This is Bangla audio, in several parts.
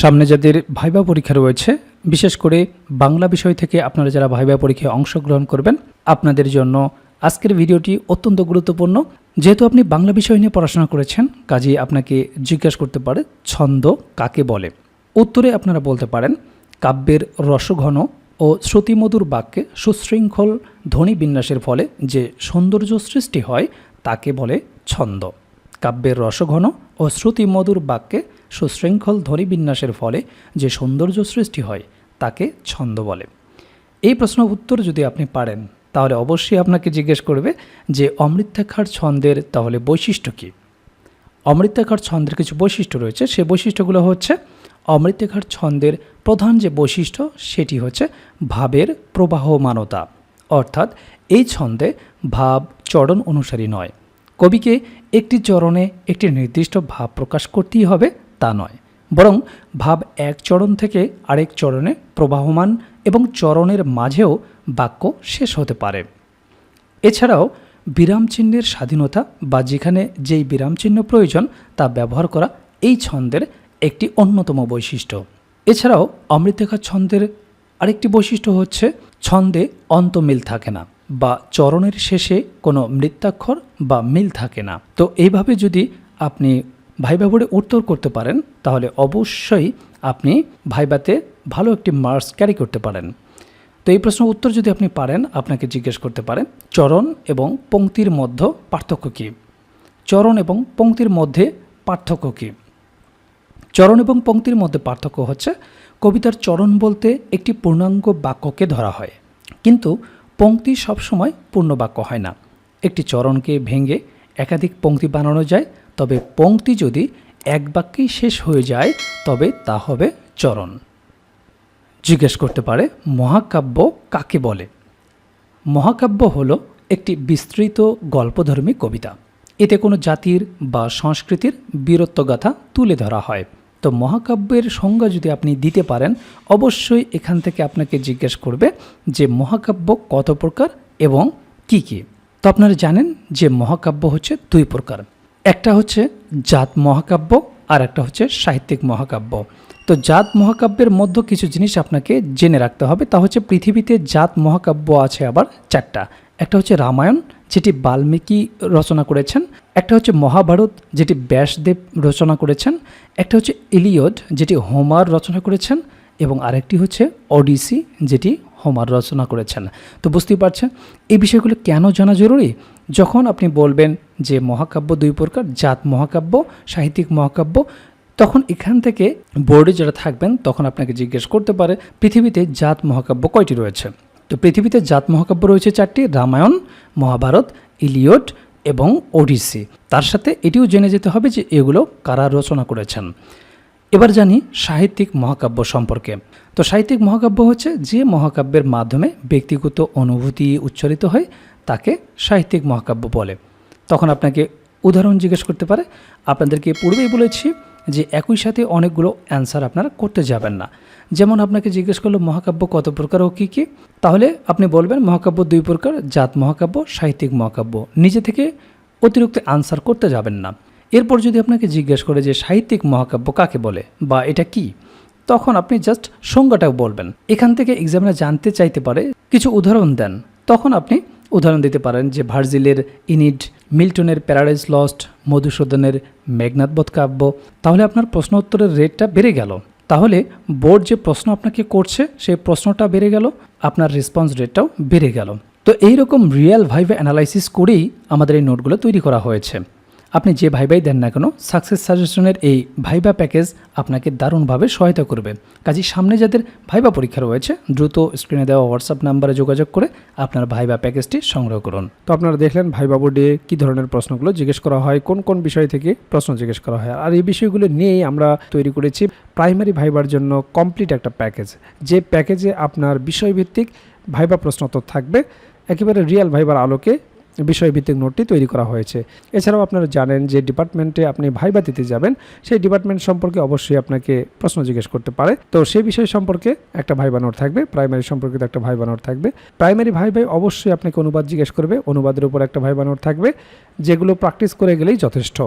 সামনে যাদের ভাইবা পরীক্ষা রয়েছে, বিশেষ করে বাংলা বিষয় থেকে আপনারা যারা ভাইবা পরীক্ষায় অংশগ্রহণ করবেন, আপনাদের জন্য আজকের ভিডিওটি অত্যন্ত গুরুত্বপূর্ণ। যেহেতু আপনি বাংলা বিষয় নিয়ে পড়াশোনা করেছেন, কাজেই আপনাকে জিজ্ঞাসা করতে পারে, ছন্দ কাকে বলে? উত্তরে আপনারা বলতে পারেন, কাব্যের রসঘন ও শ্রুতিমধুর বাক্যে সুশৃঙ্খল ধ্বনি বিন্যাসের ফলে যে সৌন্দর্য সৃষ্টি হয়, তাকে বলে ছন্দ। কাব্যের রসঘন ও শ্রুতিমধুর বাক্যে সুশৃঙ্খল ধ্বনি বিন্যাসের ফলে যে সৌন্দর্য সৃষ্টি হয়, তাকে ছন্দ বলে। এই প্রশ্ন উত্তর যদি আপনি পারেন, তাহলে অবশ্যই আপনাকে জিজ্ঞেস করবে যে অমৃতাক্ষার ছন্দের তাহলে বৈশিষ্ট্য কী? অমৃতাক্ষর ছন্দের কিছু বৈশিষ্ট্য রয়েছে, সে বৈশিষ্ট্যগুলো হচ্ছে অমৃতাক্ষর ছন্দের প্রধান যে বৈশিষ্ট্য, সেটি হচ্ছে ভাবের প্রবাহমানতা। অর্থাৎ এই ছন্দে ভাব চরণ অনুসারী নয়। কবিকে একটি চরণে একটি নির্দিষ্ট ভাব প্রকাশ করতেই হবে তা নয়, বরং ভাব এক চরণ থেকে আরেক চরণে প্রবাহমান এবং চরণের মাঝেও বাক্য শেষ হতে পারে। এছাড়াও বিরাম চিহ্নের স্বাধীনতা বা যেখানে যেই বিরাম চিহ্ন প্রয়োজন তা ব্যবহার করা এই ছন্দের একটি অন্যতম বৈশিষ্ট্য। এছাড়াও অমৃতেখা ছন্দের আরেকটি বৈশিষ্ট্য হচ্ছে ছন্দে অন্তমিল থাকে না বা চরণের শেষে কোনো মৃত্যাক্ষর বা মিল থাকে না। তো এইভাবে যদি আপনি ভাইবা বোর্ডে উত্তর করতে পারেন, তাহলে অবশ্যই আপনি ভাইবাতে ভালো একটি মার্কস ক্যারি করতে পারেন। তো এই প্রশ্ন উত্তর যদি আপনি পারেন, আপনাকে জিজ্ঞেস করতে পারেন, চরণ এবং পংক্তির মধ্যে পার্থক্য কী? চরণ এবং পংক্তির মধ্যে পার্থক্য কী? চরণ এবং পংক্তির মধ্যে পার্থক্য হচ্ছে, কবিতার চরণ বলতে একটি পূর্ণাঙ্গ বাক্যকে ধরা হয়। কিন্তু পংক্তি সবসময় পূর্ণ বাক্য হয় না। একটি চরণকে ভেঙে একাধিক পংক্তি বানানো যায় তবে পংক্তি যদি এক বাক্যেই শেষ হয়ে যায়, তবে তা হবে চরণ। জিজ্ঞেস করতে পারে, মহাকাব্য কাকে বলে? মহাকাব্য হলো একটি বিস্তৃত গল্পধর্মী কবিতা। এতে কোনো জাতির বা সংস্কৃতির বীরত্বগাথা তুলে ধরা হয়। তো মহাকাব্যের সংজ্ঞা যদি আপনি দিতে পারেন, অবশ্যই এখান থেকে আপনাকে জিজ্ঞেস করবে যে মহাকাব্য কত প্রকার এবং কি কি। তো আপনারা জানেন যে মহাকাব্য হচ্ছে দুই প্রকার। একটা হচ্ছে জাত মহাকাব্য আর একটা হচ্ছে সাহিত্যিক মহাকাব্য। তো জাত মহাকাব্যের মধ্যে কিছু জিনিস আপনাকে জেনে রাখতে হবে, তা হচ্ছে পৃথিবীতে জাত মহাকাব্য আছে আবার চারটা। একটা হচ্ছে রামায়ণ, যেটি বাল্মীকি রচনা করেছেন। একটা হচ্ছে মহাভারত, যেটি ব্যাসদেব রচনা করেছেন। একটা হচ্ছে ইলিয়ড, যেটি হোমার রচনা করেছেন। এবং আরেকটি হচ্ছে ওডিসি, যেটি হোমার রচনা করেছেন। তো বুঝতেই পারছেন, এই বিষয়গুলো কেন জানা জরুরি? যখন আপনি বলবেন যে মহাকাব্য দুই প্রকার, জাত মহাকাব্য, সাহিত্যিক মহাকাব্য, তখন এখান থেকে বোর্ডে যারা থাকবেন, তখন আপনাকে জিজ্ঞেস করতে পারে, পৃথিবীতে জাত মহাকাব্য কয়টি রয়েছে? তো পৃথিবীতে জাত মহাকাব্য রয়েছে চারটি, রামায়ণ, মহাভারত, ইলিয়ট এবং ওডিসি। তার সাথে এটিও জেনে যেতে হবে যে এগুলো কারা রচনা করেছেন। এবার জানি সাহিত্যিক মহাকাব্য সম্পর্কে। তো সাহিত্যিক মহাকাব্য হচ্ছে যে মহাকাব্যের মাধ্যমে ব্যক্তিগত অনুভূতি উচ্চারিত হয় তাকে সাহিত্যিক মহাকাব্য বলে। তখন আপনাকে উদাহরণ জিজ্ঞেস করতে পারে। আপনাদেরকে পূর্বেই বলেছি যে একই সাথে অনেকগুলো অ্যান্সার আপনারা করতে যাবেন না। যেমন আপনাকে জিজ্ঞেস করল, মহাকাব্য কত প্রকার ও কী কী? তাহলে আপনি বলবেন, মহাকাব্য দুই প্রকার, জাত মহাকাব্য, সাহিত্যিক মহাকাব্য। নিজে থেকে অতিরিক্ত আনসার করতে যাবেন না। এরপর যদি আপনাকে জিজ্ঞেস করে যে সাহিত্যিক মহাকাব্য কাকে বলে বা এটা কি, তখন আপনি জাস্ট সংজ্ঞাটাও বলবেন। এখান থেকে এক্সামিনার জানতে চাইতে পারে, কিছু উদাহরণ দেন। তখন আপনি উদাহরণ দিতে পারেন যে ভার্জিলের ইনিড, মিল্টনের প্যারাডাইজ লস্ট, মধুসূদনের মেঘনাথবোধ কাব্য। তাহলে আপনার প্রশ্ন উত্তরের রেটটা বেড়ে গেল। তাহলে বোর্ড যে প্রশ্ন আপনাকে করছে, সেই প্রশ্নটা বেড়ে গেল, আপনার রেসপন্স রেটটাও বেড়ে গেল। তো এইরকম রিয়েল ভাইভ অ্যানালাইসিস করেই আমাদের এই নোটগুলো তৈরি করা হয়েছে। আপনি যে ভাইবাই দেন না কেন সাকসেস সাজেশনের এই ভাইবা প্যাকেজ আপনাকে দারুণভাবে সহায়তা করবে। কাজেই সামনে যাদের ভাইবা পরীক্ষা রয়েছে, দ্রুত স্ক্রিনে দেওয়া হোয়াটসঅ্যাপ নাম্বারে যোগাযোগ করে আপনার ভাইবা প্যাকেজটি সংগ্রহ করুন। তো আপনারা দেখলেন ভাইবা বোর্ডে কি ধরনের প্রশ্নগুলো জিজ্ঞেস করা হয়, কোন কোন বিষয় থেকে প্রশ্ন জিজ্ঞেস করা হয়। আর এই বিষয়গুলো নিয়েই আমরা তৈরি করেছি প্রাইমারি ভাইবার জন্য কমপ্লিট একটা প্যাকেজ যে প্যাকেজে আপনার বিষয়ভিত্তিক ভাইবা প্রশ্ন তো থাকবে, একেবারে রিয়েল ভাইবার আলোকে বিষয়ভিত্তিক নোটটি তৈরি করা হয়েছে। এছাড়াও আপনারা জানেন যে ডিপার্টমেন্টে আপনি ভাইবা দিতে যাবেন, সেই ডিপার্টমেন্ট সম্পর্কে অবশ্যই আপনাকে প্রশ্ন জিজ্ঞেস করতে পারে। তো সেই বিষয় সম্পর্কে একটা ভাইবা নোট থাকবে, প্রাইমারি সম্পর্কিত একটা ভাইবা নোট থাকবে। প্রাইমারি ভাই ভাই অবশ্যই আপনাকে অনুবাদ জিজ্ঞেস করবে, অনুবাদের উপর একটা ভাইবা নোট থাকবে, যেগুলো প্র্যাকটিস করে গেলেই যথেষ্ট।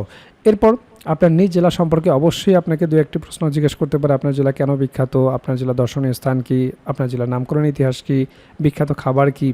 এরপর আপনার নিজ জেলা সম্পর্কে অবশ্যই আপনাকে দু একটি প্রশ্ন জিজ্ঞেস করতে পারে, আপনার জেলা কেন বিখ্যাত, আপনার জেলা দর্শনীয় স্থান কি, আপনার জেলার নামকরণ ইতিহাস কি, বিখ্যাত খাবার কি